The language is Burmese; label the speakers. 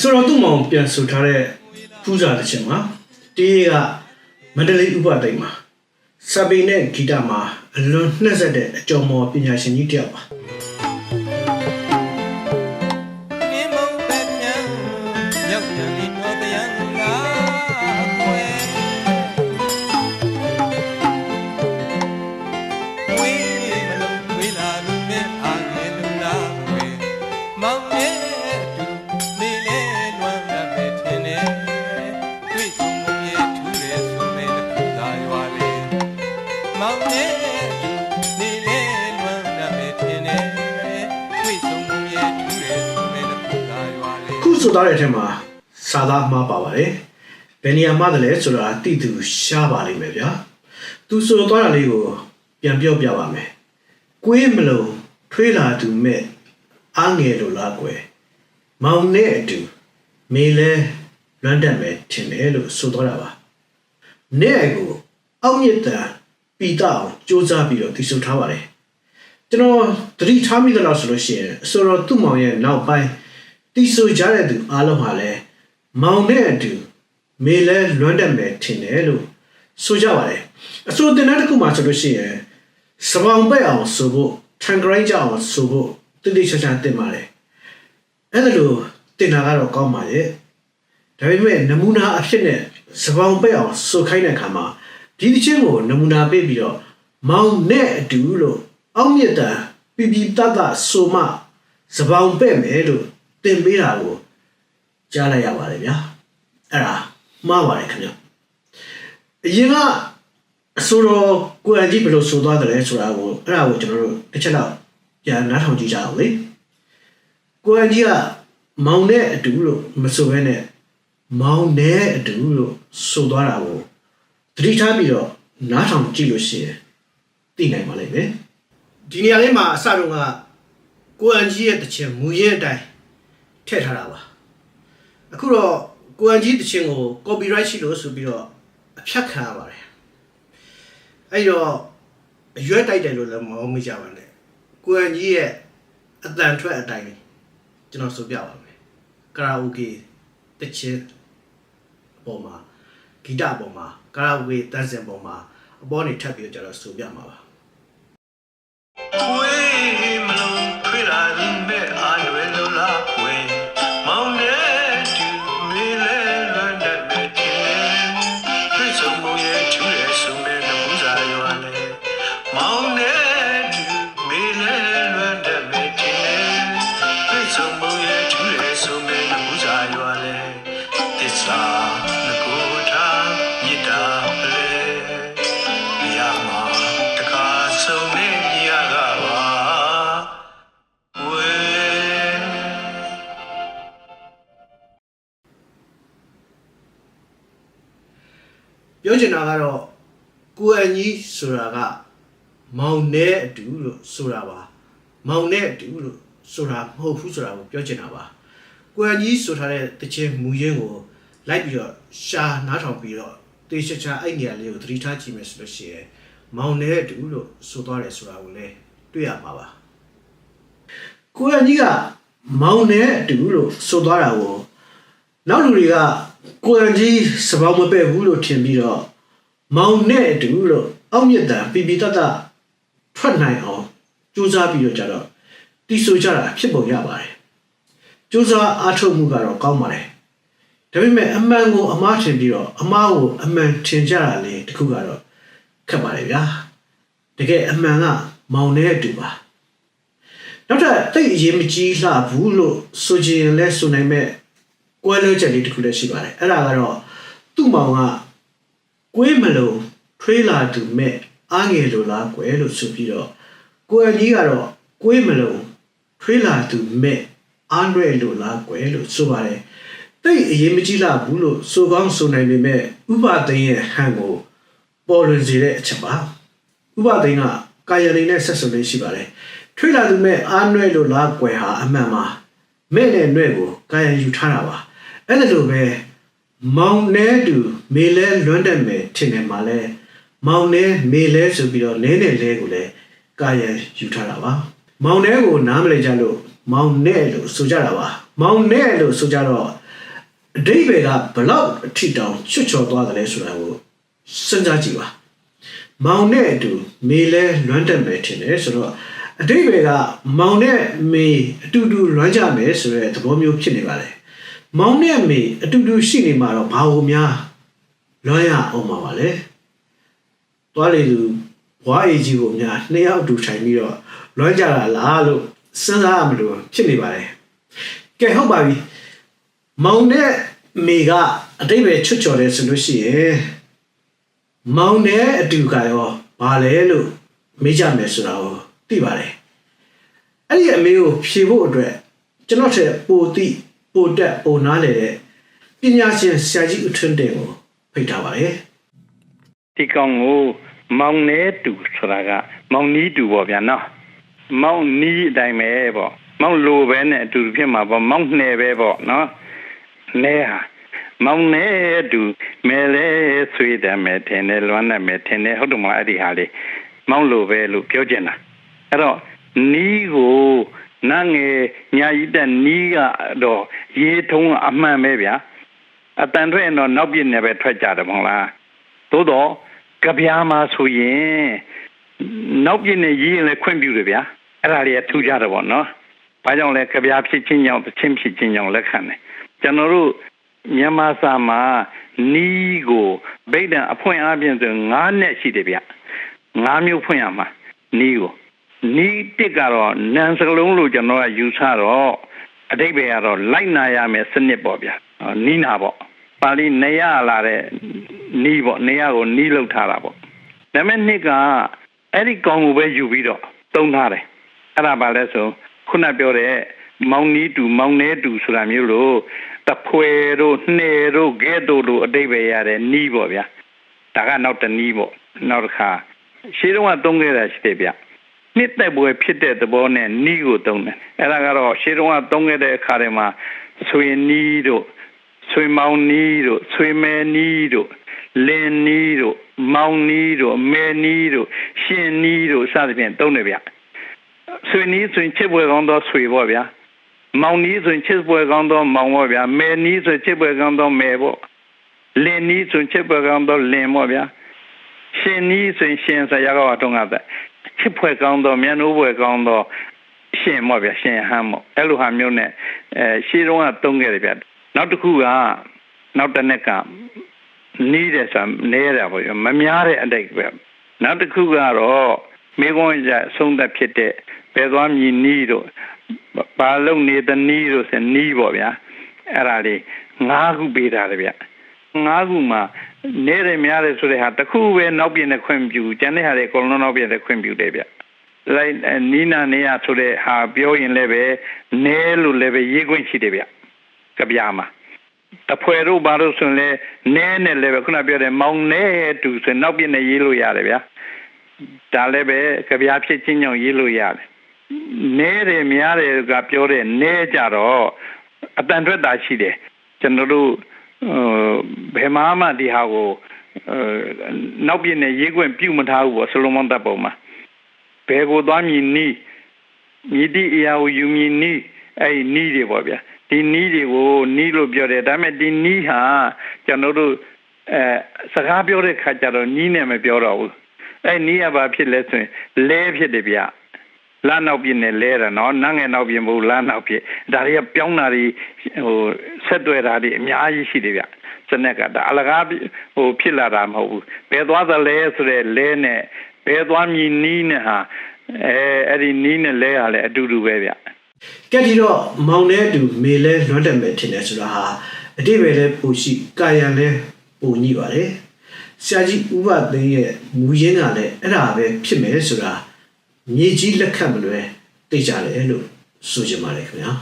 Speaker 1: ဆိုတော့သူ့မောင်ပြန်ဆိုထားတဲ့ဖူးစာတစ်ချက်မှာတေးကမန္တလေးဥပဒေမှာစပိန်နဲ့ဂီတမှာအလွန်နှက်ဆက်တဲ့အကျော်မော်ပညာရှင်ကြီးတစ်ယောက်ပါ
Speaker 2: ဆိုသားတဲ့
Speaker 1: အထက်မှာစာသားမှားပါပါတယ်ဘယ်နေရာမှားတယ်လဲဆိုတာတိတူရှားပါလိမ့်မယ်ဗျာသူဆိုသွားတာလေးကိုပြန်ပြောပြပါမယ်ကွေးမလုံးထွေးလာသူမဲ့အားငယ်လို့လားကွယ်မောင်နဲ့အတူမေလဲလွမ်းတတ်မယ်ထင်တယ်လို့ဆိုသွားတာပါနဲ့ကိုအောက်မြစ်တန်ပီတာအောင်စူးစမ်းပြီးတော့ဒီဆိုထားပါတယ်ကျွန်တော်သတိထားမိသလားဆိုလို့ရှိရင်ဆိုတော့သူ့မောင်ရဲ့နောက်ပိုင်း တီဆိုကြတဲ့သူအားလုံးဟာလဲမောင်နဲ့အတူမေလဲလွမ်းတတ်မယ်ထင်တယ်လို့ဆိုကြပါတယ်အဆိုတင်တဲ့တစ်ခုမှဆိုလို့ရှိရင်စပောင်ပဲ့အောင်ဆိုဖို့ထန်ဂရိုင်းကြအောင်ဆိုဖို့တိတိကျကျတင်ပါတယ်အဲ့ဒါလို့တင်တာကတော့ကောင်းပါရဲ့ဒါပေမဲ့နမူနာအဖြစ်နဲ့စပောင်ပဲ့အောင်ဆိုခိုင်းတဲ့အခါမှာဒီတစ်ချင်းကိုနမူနာပေးပြီးတော့မောင်နဲ့အတူလို့အောက်မြစ်တန်ပြပြတတ်တဆိုမှစပောင်ပဲ့မယ်လို့ တင်ပေးတာကိုကြားလိုက်ရပါတယ်ဗျာအဲ့ဒါမှားပါတယ်ခင်ဗျအရင်ကအဆိုတော်ကိုယ်အကြည့်ဘယ်လိုဆိုသွားတယ်လဲဆိုတာကိုအဲ့ဒါကိုကျွန်တော်တို့တစ်ချက်တော့ပြန်နားထောင်ကြည့်ကြအောင်လေကိုယ်အကြည့်ကမောင်နဲ့အတူလို့မဆိုဘဲနဲ့မောင်နဲ့အတူလို့ဆိုသွားတာကိုသတိထားပြီးတော့နားထောင်ကြည့်လို့ရှိရင်သိနိုင်ပါလိမ့်မယ်ဒီနေရာလေးမှာအစတုန်းကကိုယ်အကြည့်ရဲ့တချင်မူရဲ့အတိုင်း ထည့်ထားတာပါအခုတော့ကိုယ်အကြည့်တချင်ကို copyright ရှိလို့ဆိုပြီးတော့အဖြတ်ခံရပါတယ်အဲ့တော့အရွက်တိုက်တယ်လို့လည်းမဟုတ်မိကြပါနဲ့ကိုအန်ကြီးရဲ့အတန်ထွက်အတိုင်းလေးကျွန်တော်ဆိုပြပါမယ်ကာရာအိုကေတချင်းအပေါ်မှာဂီတအပေါ်မှာကာရာအိုကေတန်းစင်ပေါ်မှာအပေါ်နေထပ်ပြီးတော့ကျွန်တော်ဆိုပြမှာပါ ပြောချင်တာကတော့ကိုအန်ကြီးဆိုတာကမောင်နဲ့အတူလို့ဆိုတာပါမောင်နဲ့အတူလို့ဆိုတာမဟုတ်ဘူးဆိုတာကိုပြောချင်တာပါကိုအန်ကြီးဆိုထားတဲ့တခြင်းမူရင်းကိုလိုက်ပြီးတော့ရှာနားထောင်ပြီးတော့တေချာချာအဲ့နေရာလေးကိုသတိထားကြည့်မယ်ဆိုလို့ရှိရင်မောင်နဲ့အတူလို့ဆိုသွားတယ်ဆိုတာကိုလည်းတွေ့ရမှာပါကိုအန်ကြီးကမောင်နဲ့အတူလို့ဆိုသွားတာကိုနောက်လူတွေက ကိုယ်အကြီးစပောင်းမပဲ့ဘူးလို့ထင်ပြီးတော့မောင်နဲ့အတူလို့အောက်မြစ်တန်ပြပြတတ်တတ်ထွက်နိုင်အောင်ကြိုးစားပြီးတော့ကြတော့တီးဆိုကြတာဖြစ်ပုံရပါတယ်ကြိုးစားအားထုတ်မှုကတော့ကောင်းပါတယ်ဒါပေမဲ့အမှန်ကိုအမှားထင်ပြီးတော့အမှားကိုအမှန်ထင်ကြတာလေတခုကတော့ခက်ပါတယ်ဗျာတကယ်အမှန်ကမောင်နဲ့အတူပါနောက်ထပ်တိတ်အရေးမကြီးလှဘူးလို့ဆိုချင်ရင်လဲဆိုနိုင်မဲ့ ကွဲလွဲချက်လေးတစ်ခုလည်းရှိပါတယ်အဲ့ဒါကတော့သူ့မောင်ကကွေးမလို့ထွေးလာသူမဲ့အားငယ်လိုလားကွယ်လို့ဆိုပြီးတော့ကိုယ်အကြီးကတော့ကွေးမလို့ထွေးလာသူမဲ့အားရွယ်လိုလားကွယ်လို့ဆိုပါတယ်တိတ်အရေးမကြီးလာဘူးလို့ဆိုကောင်းဆိုနိုင်ပေမဲ့ဥပသိန်းရဲ့ဟန်ကိုပေါ်လွင်စေတဲ့အချက်ပါဥပသိန်းကကာယလိန်နဲ့ဆက်စုံလေးရှိပါတယ်ထွေးလာသူမဲ့အားနွဲ့လို့လားကွယ်ဟာအမှန်ပါမဲ့နဲ့နွဲ့ကိုကာယယူထားတာပါ အဲ့ဒါလိုပဲမောင်နဲ့တူမေလဲလွန်းတက်မယ်ထင်တယ်မှာလဲမောင်နဲ့မေလဲဆိုပြီးတော့လဲနဲ့လဲကိုလဲကာယယူထားတာပါမောင်နဲ့ကိုနားမလဲကြလို့မောင်နဲ့လို့ဆိုကြတာပါမောင်နဲ့လို့ဆိုကြတော့အတိတ်ဘယ်ကဘလောက်အထီတောင်ချွတ်ချော်သွားတယ်လဲဆိုတာကိုစဉ်းစားကြည့်ပါမောင်နဲ့အတူမေလဲလွမ်းတက်မယ်ထင်တယ်ဆိုတော့အတိတ်ဘယ်ကမောင်နဲ့မေအတူတူလွမ်းကြမယ်ဆိုတဲ့သဘောမျိုးဖြစ်နေပါလေ မောင်နဲ့မေအတူတူရှိနေမှာတော့ဘာလို့များလွမ်းရအောင်မှာပါလဲသွားလေသူဘွားအေကြီးကိုများနှစ်ယောက်အတူထိုင်ပြီးတော့လွမ်းကြတာလားလို့စဉ်းစားရမလို့ဖြစ်နေပါလေကဲဟုတ်ပါပြီမောင်နဲ့မေကအတိတ်ပဲချွတ်ချော်တယ်ဆိုလို့ရှိရင်မောင်နဲ့အတူကရောဘာလဲလို့မေးကြမယ်ဆိုတာကိုသိပါတယ်အဲ့ဒီအမေကိုဖြေဖို့အတွက်ကျွန်တော်ထက်ပိုတိ ပိုတက်ပိုနားလေတဲ့ပညာရှင်ဆရာကြီးဦးထွန်းတင်ကိုဖိတ်ထားပါတယ်
Speaker 3: ဒီကောင်ကိုမောင်နေတူဆိုတာကမောင်နီးတူပေါ့ဗျာနော်မောင်နီးအတိုင်းပဲပေါ့မောင်လိုပဲနဲ့အတူတူဖြစ်မှာပေါ့မောင်နှဲပဲပေါ့နော်နဲဟာမောင်နေတူမဲလဲဆွေးတယ်မဲထင်တယ်လွမ်းတယ်မဲထင်တယ်ဟုတ်တယ်မလားအဲ့ဒီဟာလေးမောင်လိုပဲလို့ပြောချင်တာအဲ့တော့နီးကို နတ်ငယ်ညာကြီးတဲ့နီးကတော့ရေထုံးအမှန်ပဲဗျာအတန်ထွက်ရင်တော့နောက်ပြည့်နေပဲထွက်ကြတယ်မဟုတ်လားသို့တော့ကြပြားမှာဆိုရင်နောက်ပြည့်နေရေးရင်လည်းခွင့်ပြုတယ်ဗျာအဲ့ဒါလေးကထူးခြားတယ်ပေါ့နော်။ဘာကြောင့်လဲကြပြားဖြစ်ချင်းကြောင့်တစ်ချင်းဖြစ်ချင်းကြောင့်လက်ခံတယ်။ကျွန်တော်တို့မြန်မာစာမှာနီးကိုဗိဒ္ဓံအဖွင့်အပြင်ဆို9နဲ့ရှိတယ်ဗျ။9မျိုးဖွင့်ရမှာနီးကို နီးတစ်ကတော့နန်စကလုံးလို့ကျွန်တော်ကယူဆတော့အတိတ်ပဲကတော့လိုက်နာရမယ်စနစ်ပေါ့ဗျာ။နီးနာပေါ့။ပါဠိနေရလာတဲ့နီးပေါ့နေရကိုနီးလောက်ထားတာပေါ့ဒါပေမဲ့နှစ်ကအဲ့ဒီကောင်ကိုပဲယူပြီးတော့တုံးထားတယ်အဲ့ဒါပါလဲဆိုခုနပြောတဲ့မောင်နီးတူမောင်နေတူဆိုတာမျိုးလို့တဖွဲတို့နှဲတို့ဂဲတို့လိုအတိတ်ပဲရတဲ့နီးပေါ့ဗျာဒါကနောက်တနီးပေါ့နောက်တစ်ခါရှင်းတော့တုံးခဲ့တာရှိတယ်ဗျ နှစ်သက်ပွဲဖြစ်တဲ့သဘောနဲ့နီးကိုတုံးတယ်အဲ့ဒါကတော့ရှင်းတော့တုံးခဲ့တဲ့အခါတွေမှာဆွေနီးတို့ဆွေမောင်နီးတို့ဆွေမဲနီးတို့လင်းနီးတို့မောင်နီးတို့မဲနီးတို့ရှင်နီးတို့စသဖြင့်သုံးတယ်ဗျဆွေနီးဆိုရင်ချစ်ပွဲကောင်းသောဆွေပေါ့ဗျာမောင်နီးဆိုရင်ချစ်ပွဲကောင်းသောမောင်ပေါ့ဗျာမဲနီးဆိုရင်ချစ်ပွဲကောင်းသောမဲပေါ့လင်းနီးဆိုရင်ချစ်ပွဲကောင်းသောလင်းပေါ့ဗျာရှင်နီးဆိုရင်ရှင်ဆရာကောတုံးကတဲ့ ချစ်ပွဲကောင်းသောမြန်နိုးပွဲကောင်းသောရှင်ပေါ့ဗျာရှင်ဟမ်းပေါ့အဲ့လိုဟာမျိုးနဲ့အဲရှေးတုန်းကသုံးခဲ့တယ်ဗျနောက်တစ်ခုကနောက်တစ်နှစ်ကနီးတယ်ဆိုတာနေရတာပေါ့မများတဲ့အတိတ်ပဲနောက်တစ်ခုကတော့မိကုံးရအဆုံးသက်ဖြစ်တဲ့ဘယ်သွားမြည်နီးတို့ဘာလုံနေသနီးတို့ဆိုနီးပေါ့ဗျာအဲ့ဒါလေး၅ခုပေးထားတယ်ဗျ ၅ခုမှာနေတယ်များတယ်ဆိုတဲ့ဟာတစ်ခုပဲနောက်ပြင်းတဲ့ခွင့်ပြုကျန်တဲ့ဟာတွေအကုန်လုံးနောက်ပြင်းတဲ့ခွင့်ပြုတယ်ဗျလိုက်နီးနာနေရဆိုတဲ့ဟာပြောရင်လည်းပဲနဲလို့လည်းပဲရေးခွင့်ရှိတယ်ဗျကြပြားမှာတဖွဲတို့ဘာလို့ဆိုရင်လဲနဲနဲ့လည်းပဲခုနပြောတဲ့မောင်နဲတူဆိုနောက်ပြင်းနဲ့ရေးလို့ရတယ်ဗျာဒါလည်းပဲကြပြားဖြစ်ချင်းကြောင့်ရေးလို့ရတယ်နဲတယ်များတယ်ကပြောတဲ့နဲကြတော့အတန်ထွက်တာရှိတယ်ကျွန်တော်တို့ ဘယ်မှာမှဒီဟာကိုနောက်ပြင်းနဲ့ရေးခွင့်ပြုမထားဘူးပေါ့ဆလိုမွန်တပ်ပုံမှာဘယ်ကိုသွားမြည်နီးမြည်တိအရာကိုယူမြည်နီးအဲ့နီးတွေပေါ့ဗျာဒီနီးတွေကိုနီးလို့ပြောတယ်ဒါပေမဲ့ဒီနီးဟာကျွန်တော်တို့အဲစကားပြောတဲ့ခါကျတော့နီးနဲ့မပြောတော့ဘူးအဲ့နီးရပါဖြစ်လဲဆိုရင်လဲဖြစ်တယ်ဗျ လမ်းနောက်ပြင်းနဲ့လဲတာနော်နန်းငယ်နောက်ပြင်းမဟုတ်လမ်းနောက်ပြင်းဒါတွေကပြောင်းတာတွေဟိုဆက်တွဲတာတွေအများကြီးရှိတယ်ဗျစနက်ကဒါအလကားဟိုဖြစ်လာတာမဟုတ်ဘူးဘယ်သွားသလဲဆိုတဲ့လဲနဲ့ဘယ်သွားမြည်နီးနဲ့ဟာအဲအဲ့ဒီနီးနဲ့လဲဟာလည်းအတူတူပဲဗျ
Speaker 1: ကဲဒီတော့မောင်နဲ့အတူမေလဲလွမ်းတက်မယ်ထင်တယ်ဆိုတာဟာအတိတ်ပဲလဲပူရှိကာယံလဲပူညိပါတယ်ဆရာကြီးဥပသိန်းရဲ့မူရင်းကလည်းအဲ့ဒါပဲဖြစ်မယ်ဆိုတာ မြေကြီးလက်ခတ်မလွဲသိကြတယ်လို့ဆိုချင်ပါတယ်ခင်ဗျာ